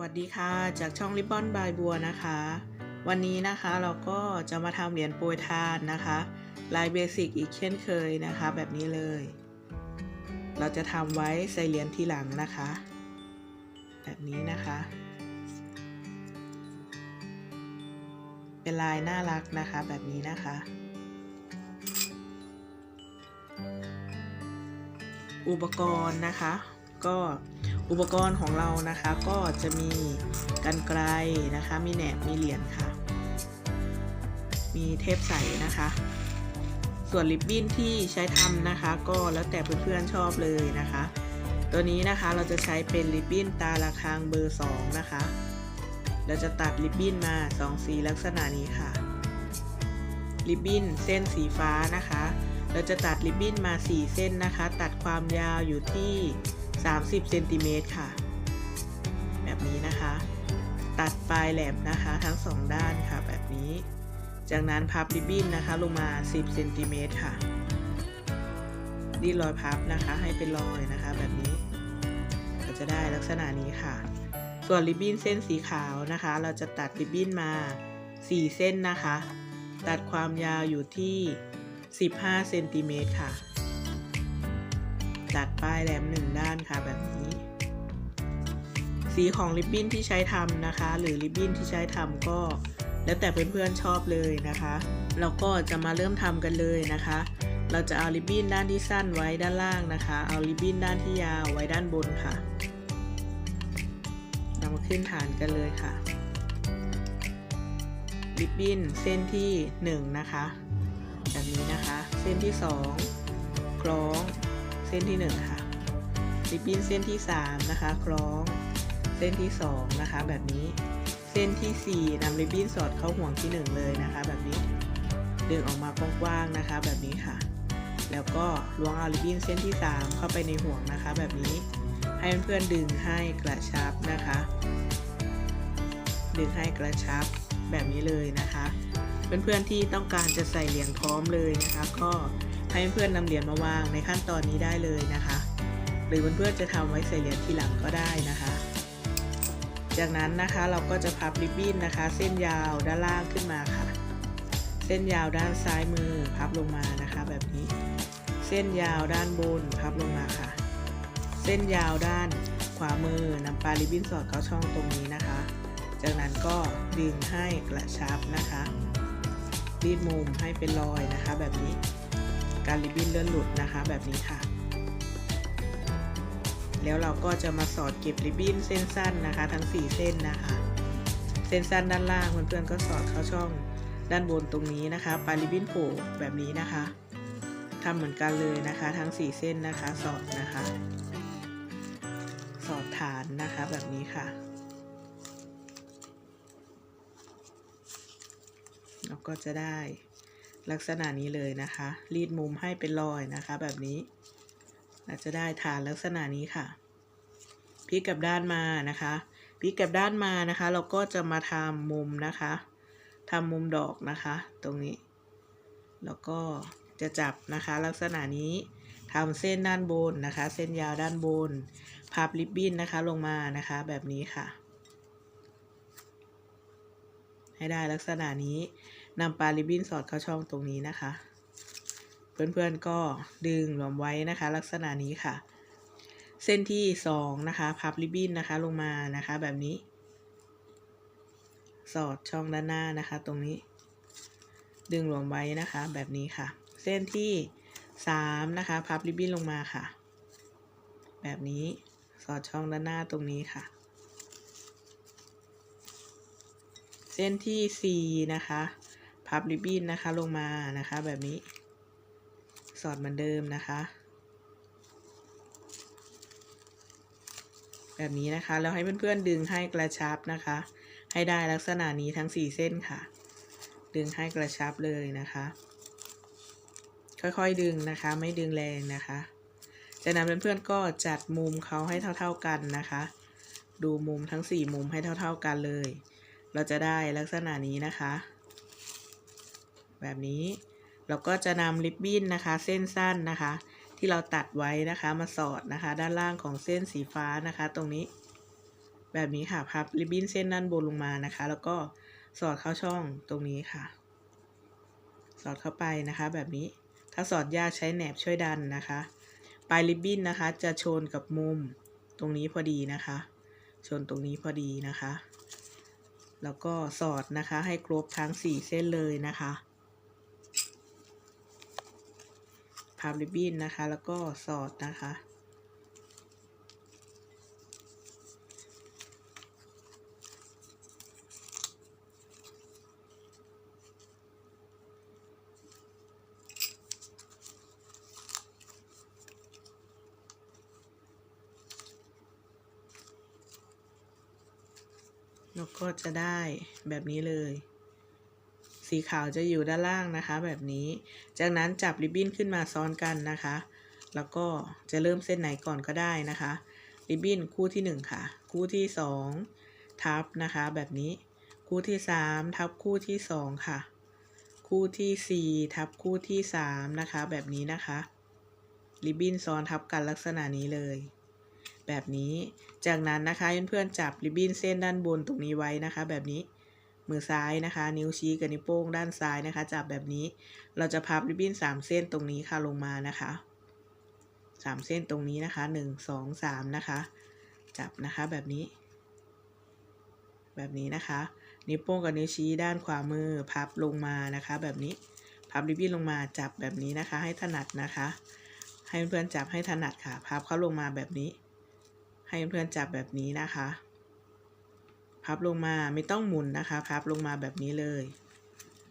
วัสดีค่ะ จากช่องริบบอนบายบัวนะคะ วันนี้นะคะเราก็จะมาทำเหรียญโปรยทานนะคะลายเบสิกอีกเช่นเคยนะคะ แบบนี้เลย เราจะทำไว้ใส่เหรียญทีหลังนะคะ แบบนี้นะคะ เป็นลายน่ารักนะคะแบบนี้นะคะ อุปกรณ์นะคะ ก็ อุปกรณ์ของเรานะคะก็จะมีกันไกลนะคะ มีแหนบมีเหรียญค่ะ มีเทปใสนะคะ ส่วนริบบิ้นที่ใช้ทำนะคะ ก็แล้วแต่เพื่อนๆชอบเลยนะคะ ตัวนี้นะคะเราจะใช้เป็นริบบิ้นตาละคางเบอร์ 2 นะคะ เราจะตัดริบบิ้นมา 2 สีลักษณะนี้ค่ะ ริบบิ้นเส้นสีฟ้านะคะ เราจะตัดริบบิ้นมา 4 เส้นนะคะ ตัดความยาวอยู่ที่ 30เซนติเมตรค่ะ แบบนี้นะคะ ตัดปลายแหลมนะคะทั้งสองด้านค่ะ แบบนี้ จากนั้นพับริบบิ้นนะคะลงมา 10เซนติเมตรค่ะรีรอยพับนะคะให้เป็นรอยนะคะ แบบนี้ ก็จะได้ลักษณะนี้ค่ะ ส่วนริบบิ้นเส้นสีขาวนะคะ เราจะตัดริบบิ้นมา 4 เส้นนะคะ ตัดความยาวอยู่ที่ 15เซนติเมตรค่ะ ตัดปลายแหลมหนึ่งด้านค่ะแบบนี้ สีของริบบิ้นที่ใช้ทำนะคะ หรือริบบิ้นที่ใช้ทำก็แล้วแต่เพื่อนๆชอบเลยนะคะเราก็จะมาเริ่มทำกันเลยนะคะ เราจะเอาริบบิ้นด้านที่สั้นไว้ด้านล่างนะคะ เอาริบบิ้นด้านที่ยาวไว้ด้านบนค่ะเรามาขึ้นฐานกันเลยค่ะริบบิ้นเส้นที่ 1 นะคะ แบบนี้นะคะ เส้นที่ 2 คล้อง ส้นที่ 1 ค่ะริบบิ้นเส้นที่ 3 นะคะ คล้องเส้นที่ 2 นะคะ แบบนี้เส้นที่ 4นำริบบิ้นสอดเข้าห่วงที่ 1 เลยนะคะ แบบนี้ดึงออกมากว้างๆนะคะ แบบนี้ค่ะ แล้วก็ล้วงเอาริบบิ้นเส้นที่ 3 เข้าไปในห่วงนะคะ แบบนี้ให้เพื่อนๆดึงให้กระชับนะคะ ดึงให้กระชับแบบนี้เลยนะคะ เพื่อนๆที่ต้องการจะใส่เหรียญพร้อมเลยนะคะ ก็ ให้เพื่อนนำเหรียญมาวางในขั้นตอนนี้ได้เลยนะคะ หรือเพื่อนๆจะทำไว้ใส่เหรียญทีหลังก็ได้นะคะ จากนั้นนะคะเราก็จะพับริบบิ้นนะคะ เส้นยาวด้านล่างขึ้นมาค่ะ เส้นยาวด้านซ้ายมือพับลงมานะคะ แบบนี้ เส้นยาวด้านบนพับลงมาค่ะ เส้นยาวด้านขวามือนำปลายริบบิ้นสอดเข้าช่องตรงนี้นะคะ จากนั้นก็ดึงให้กระชับนะคะรีดมุมให้เป็นรอยนะคะแบบนี้ การริบบิ้นเลื่อนหลุดนะคะ แบบนี้ค่ะ แล้วเราก็จะมาสอดเก็บริบบิ้นเส้นสั้นนะคะ ทั้ง 4 เส้นนะคะ เส้นสั้นด้านล่างเพื่อนๆก็สอดเข้าช่องด้านบนตรงนี้นะคะปลายริบบิ้นโผล่แบบนี้นะคะทำเหมือนกันเลยนะคะ ทั้ง 4 เส้นนะคะ สอดนะคะ สอดฐานนะคะแบบนี้ค่ะเราก็จะได้ ลักษณะนี้เลยนะคะ รีดมุมให้เป็นรอยนะคะ แบบนี้เราจะได้ฐานลักษณะนี้ค่ะพลิกกลับด้านมานะคะพลิกกลับด้านมานะคะ เราก็จะมาทำมุมนะคะทำมุมดอกนะคะ ตรงนี้ แล้วก็จะจับนะคะลักษณะนี้ทำเส้นด้านบนนะคะ เส้นยาวด้านบนพับริบบิ้นนะคะลงมานะคะแบบนี้ค่ะ ให้ได้ลักษณะนี้ นำปลาริบบิ้นสอดเข้าช่องตรงนี้นะคะ เพื่อนๆก็ดึงรวมไว้นะคะ ลักษณะนี้ค่ะ เส้นที่สองนะคะพับริบบิ้นนะคะลงมานะคะแบบนี้ สอดช่องด้านหน้านะคะ ตรงนี้ ดึงรวมไว้นะคะ แบบนี้ค่ะ เส้นที่สามนะคะพับริบบิ้นลงมาค่ะ แบบนี้สอดช่องด้านหน้าตรงนี้ค่ะ เส้นที่ 4 นะคะ พับริบบิ้นนะคะลงมานะคะแบบนี้ สอดเหมือนเดิมนะคะ แบบนี้นะคะแล้วให้เพื่อนๆดึงให้กระชับนะคะ ให้ได้ลักษณะนี้ทั้ง 4 เส้นค่ะ ดึงให้กระชับเลยนะคะ ค่อยๆดึงนะคะ ไม่ดึงแรงนะคะจากนั้นเพื่อนๆก็จัดมุมเขาให้เท่า ๆกันนะคะ ดูมุมทั้ง 4 มุมให้เท่า ๆกันเลย เราจะได้ลักษณะนี้นะคะ แบบนี้ เราก็จะนำริบบิ้นนะคะ เส้นสั้นนะคะ ที่เราตัดไว้นะคะมาสอดนะคะ ด้านล่างของเส้นสีฟ้านะคะ ตรงนี้ แบบนี้ค่ะพับริบบิ้นเส้นด้านบนลงมานะคะ แล้วก็สอดเข้าช่องตรงนี้ค่ะ สอดเข้าไปนะคะ แบบนี้ถ้าสอดยากใช้แหนบช่วยดันนะคะ ปลายริบบิ้นนะคะ จะชนกับมุมตรงนี้พอดีนะคะ ชนตรงนี้พอดีนะคะแล้วก็สอดนะคะให้ครบทั้ง 4 เส้นเลยนะคะ พับริบบิ้นนะคะ แล้วก็สอดนะคะ แล้วก็จะได้แบบนี้เลย สีขาวจะอยู่ด้านล่างนะคะ แบบนี้ จากนั้นจับริบบิ้นขึ้นมาซ้อนกันนะคะ แล้วก็จะเริ่มเส้นไหนก่อนก็ได้นะคะ ริบบิ้นคู่ที่ 1 ค่ะ คู่ที่ 2 ทับนะคะ แบบนี้ คู่ที่ 3 ทับคู่ที่ 2 ค่ะ คู่ที่ 4 ทับคู่ที่ 3 นะคะ แบบนี้นะคะ ริบบิ้นซ้อนทับกันลักษณะนี้เลยแบบนี้ จากนั้นนะคะเพื่อนๆจับริบบิ้นเส้นด้านบนตรงนี้ไว้นะคะ แบบนี้ มือซ้ายนะคะ นิ้วชี้กับนิ้วโป้งด้านซ้ายนะคะ จับแบบนี้ เราจะพับริบบิ้น 3 เส้นตรงนี้ค่ะลงมานะคะ 3 เส้นตรงนี้นะคะ 1 2 3 นะคะ จับนะคะแบบนี้ แบบนี้นะคะ นิ้วโป้งกับนิ้วชี้ด้านขวามือพับลงมานะคะ แบบนี้พับริบบิ้นลงมาจับแบบนี้นะคะ ให้ถนัดนะคะ ให้เพื่อนๆจับให้ถนัดค่ะ พับเข้าลงมาแบบนี้ ให้เพื่อนๆจับแบบนี้นะคะ พับลงมาไม่ต้องหมุนนะคะพับลงมาแบบนี้เลย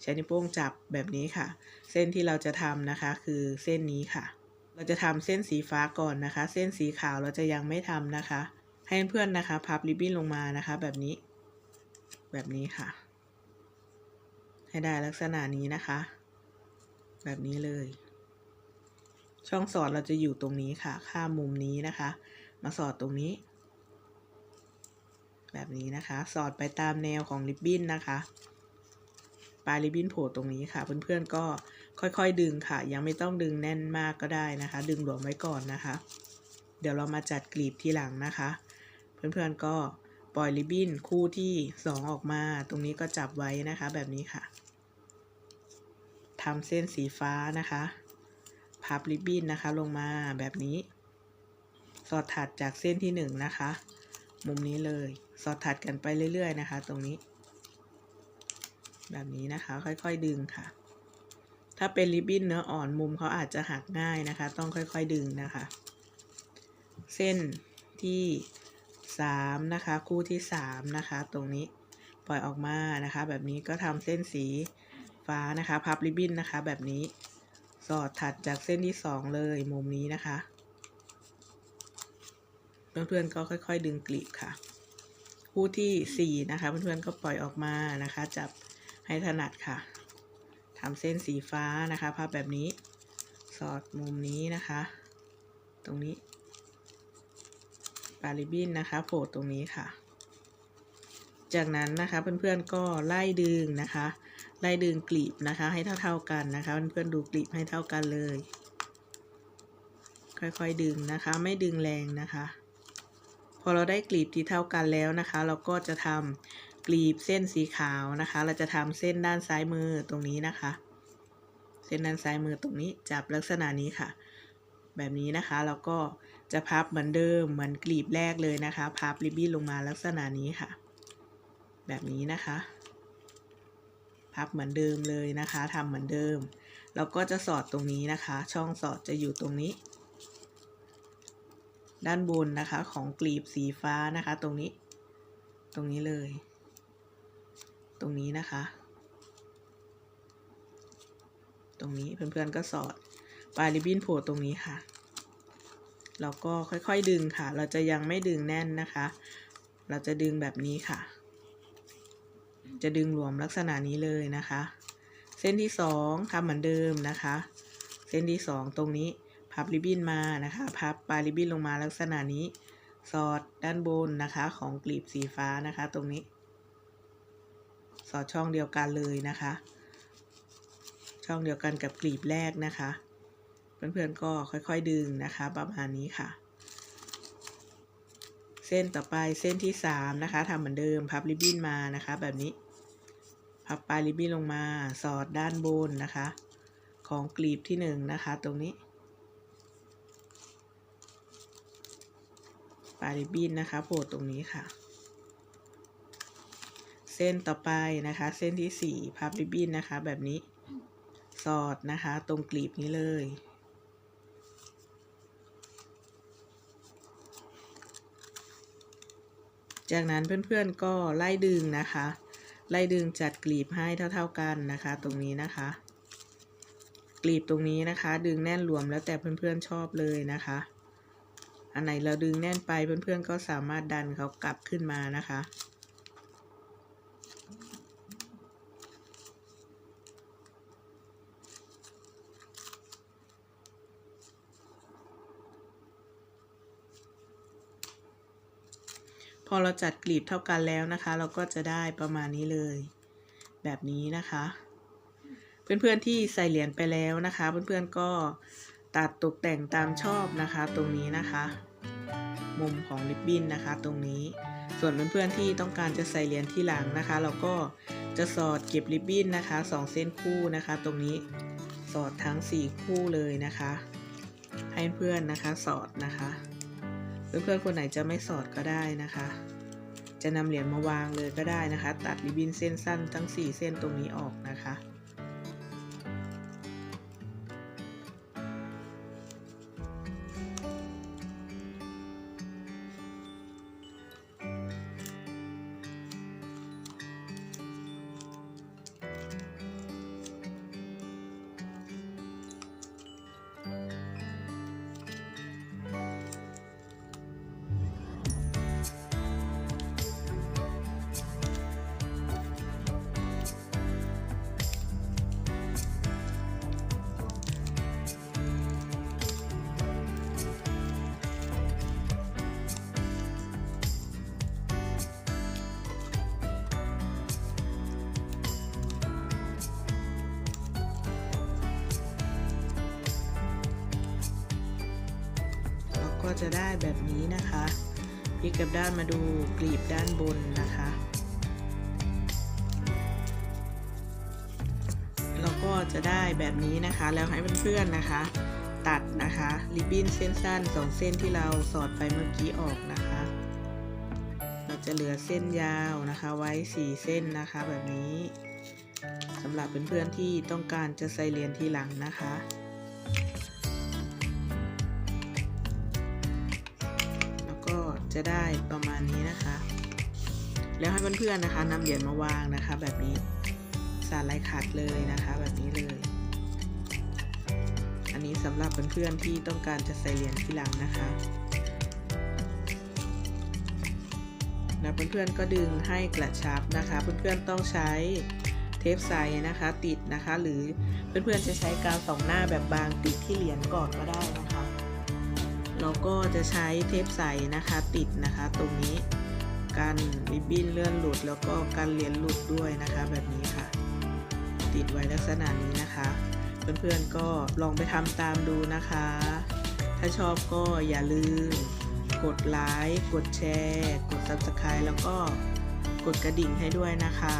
ใช้นิ้วโป้งจับแบบนี้ค่ะ เส้นที่เราจะทำนะคะคือเส้นนี้ค่ะ เราจะทำเส้นสีฟ้าก่อนนะคะ เส้นสีขาวเราจะยังไม่ทำนะคะ ให้เพื่อนๆนะคะ พับริบบิ้นลงมานะคะ แบบนี้ แบบนี้ค่ะ ให้ได้ลักษณะนี้นะคะ แบบนี้เลย ช่องสอดเราจะอยู่ตรงนี้ค่ะ ข้ามมุมนี้นะคะ มาสอดตรงนี้ แบบนี้นะคะ สอดไปตามแนวของริบบิ้นนะคะปลายริบบิ้นโผล่ตรงนี้ค่ะ เพื่อนๆก็ค่อยๆดึงค่ะ ยังไม่ต้องดึงแน่นมากก็ได้นะคะ ดึงหลวมไว้ก่อนนะคะ เดี๋ยวเรามาจัดกลีบทีหลังนะคะ เพื่อนๆก็ปล่อยริบบิ้นคู่ที่ 2 ออกมา ตรงนี้ก็จับไว้นะคะแบบนี้ค่ะทำเส้นสีฟ้านะคะ พับริบบิ้นนะคะลงมาแบบนี้ สอดถัดจากเส้นที่หนึ่งนะคะ มุมนี้เลยสอดถัดกันไปเรื่อย ๆ นะคะ ตรงนี้ แบบนี้นะคะ ค่อยๆดึงค่ะ ถ้าเป็นริบบิ้นเนื้ออ่อนมุมเขาอาจจะหักง่ายนะคะ ต้องค่อยๆดึงนะคะ เส้นที่สามนะคะ คู่ที่สามนะคะ ตรงนี้ปล่อยออกมานะคะ แบบนี้ก็ทำเส้นสีฟ้านะคะ พับริบบิ้นนะคะ แบบนี้สอดถัดจากเส้นที่สองเลยมุมนี้นะคะ เพื่อนๆก็ค่อย ๆ ดึงกลีบค่ะ คู่ที่สี่นะคะเพื่อนๆก็ปล่อยออกมานะคะ จับให้ถนัดค่ะทำเส้นสีฟ้านะคะพับแบบนี้ สอดมุมนี้นะคะ ตรงนี้ปาริบินนะคะโผล่ตรงนี้ค่ะ จากนั้นนะคะเพื่อนๆก็ไล่ดึงนะคะ ไล่ดึงกลีบนะคะ ให้เท่าๆกันนะคะ เพื่อนๆดูกลีบให้เท่ากันเลย ค่อยๆดึงนะคะ ไม่ดึงแรงนะคะ พอเราได้กลีบที่เท่ากันแล้วนะคะ เราก็จะทำกลีบเส้นสีขาวนะคะ เราจะทำเส้นด้านซ้ายมือตรงนี้นะคะ เส้นด้านซ้ายมือตรงนี้จับลักษณะนี้ค่ะ แบบนี้นะคะเราก็จะพับเหมือนเดิมเหมือนกลีบแรกเลยนะคะ พับริบบิ้นลงมาลักษณะนี้ค่ะ แบบนี้นะคะ พับเหมือนเดิมเลยนะคะทำเหมือนเดิมเราก็จะสอดตรงนี้นะคะ ช่องสอดจะอยู่ตรงนี้ ด้านบนนะคะของกลีบสีฟ้านะคะ ตรงนี้ ตรงนี้เลย ตรงนี้นะคะ ตรงนี้เพื่อนๆก็สอดปลายริบบิ้นโผล่ตรงนี้ค่ะเราก็ค่อยๆดึงค่ะ เราจะยังไม่ดึงแน่นนะคะ เราจะดึงแบบนี้ค่ะ จะดึงรวมลักษณะนี้เลยนะคะ เส้นที่สองทำเหมือนเดิมนะคะ เส้นที่สองตรงนี้ พับริบบิ้นมานะคะพับปลายริบบิ้นลงมาลักษณะนี้ สอดด้านบนนะคะของกลีบสีฟ้านะคะตรงนี้ สอดช่องเดียวกันเลยนะคะ ช่องเดียวกันกับกลีบแรกนะคะ เพื่อนๆก็ค่อยๆดึงนะคะประมาณนี้ค่ะ เส้นต่อไปเส้นที่สามนะคะทำเหมือนเดิมพับริบบิ้นมานะคะ แบบนี้พับปลายริบบิ้นลงมาสอดด้านบนนะคะ ของกลีบที่หนึ่งนะคะ ตรงนี้ ป ลายริบบิ้นนะคะโผล่ตรงนี้ค่ะ เส้นต่อไปนะคะ เส้นที่สี่พับริบบิ้นนะคะ แบบนี้สอดนะคะ ตรงกลีบนี้เลย จากนั้นเพื่อนๆก็ไล่ดึงนะคะ ไล่ดึงจัดกลีบให้เท่า ๆกันนะคะ ตรงนี้นะคะ กลีบตรงนี้นะคะ ดึงแน่นรวมแล้วแต่เพื่อนๆชอบเลยนะคะ อันไหนเราดึงแน่นไปเพื่อนๆก็สามารถดันเขากลับขึ้นมานะคะ พอเราจัดกลีบเท่ากันแล้วนะคะ เราก็จะได้ประมาณนี้เลย แบบนี้นะคะ เพื่อนๆที่ใส่เหรียญไปแล้วนะคะ เพื่อนๆก็ ตัดตกแต่งตามชอบนะคะตรงนี้นะคะ มุมของริบบิ้นนะคะ ตรงนี้ ส่วนเพื่อนๆที่ต้องการจะใส่เหรียญที่หลังนะคะ เราก็จะสอดเก็บริบบิ้นนะคะสองเส้นคู่นะคะ ตรงนี้สอดทั้งสี่คู่เลยนะคะ ให้เพื่อนนะคะสอดนะคะเพื่อนๆคนไหนจะไม่สอดก็ได้นะคะ จะนำเหรียญมาวางเลยก็ได้นะคะ ตัดริบบิ้นเส้นสั้นทั้ง 4 เส้นตรงนี้ออกนะคะ จะได้แบบนี้นะคะพลิกกลับด้านมาดูกลีบด้านบนนะคะ เราก็จะได้แบบนี้นะคะแล้วให้เพื่อนๆนะคะ ตัดนะคะริบบิ้นเส้นสั้นสองเส้นที่เราสอดไปเมื่อกี้ออกนะคะ เราจะเหลือเส้นยาวนะคะไว้สี่เส้นนะคะแบบนี้สำหรับเพื่อนๆที่ต้องการจะใส่เหรียญทีหลังนะคะ จะได้ประมาณนี้นะคะ แล้วให้เพื่อนๆนะคะนำเหรียญมาวางนะคะ แบบนี้สาดลายขัดเลยนะคะ แบบนี้เลย อันนี้สำหรับเพื่อนๆที่ต้องการจะใส่เหรียญที่หลังนะคะ แล้วเพื่อนๆก็ดึงให้กระชับนะคะ เพื่อนๆต้องใช้เทปใสนะคะ ติดนะคะ หรือเพื่อนๆจะใช้กาวสองหน้าแบบบางติดที่เหรียญก่อนก็ได้นะคะ เราก็จะใช้เทปใสนะคะติดนะคะตรงนี้กันริบบิ้นเลื่อนหลุดแล้วก็กันเหรียญหลุดด้วยนะคะ แบบนี้ค่ะ ติดไว้ลักษณะนี้นะคะ เพื่อนๆก็ลองไปทำตามดูนะคะ ถ้าชอบก็อย่าลืม กดไลค์กดแชร์ กด subscribe แล้วก็กดกระดิ่งให้ด้วยนะคะ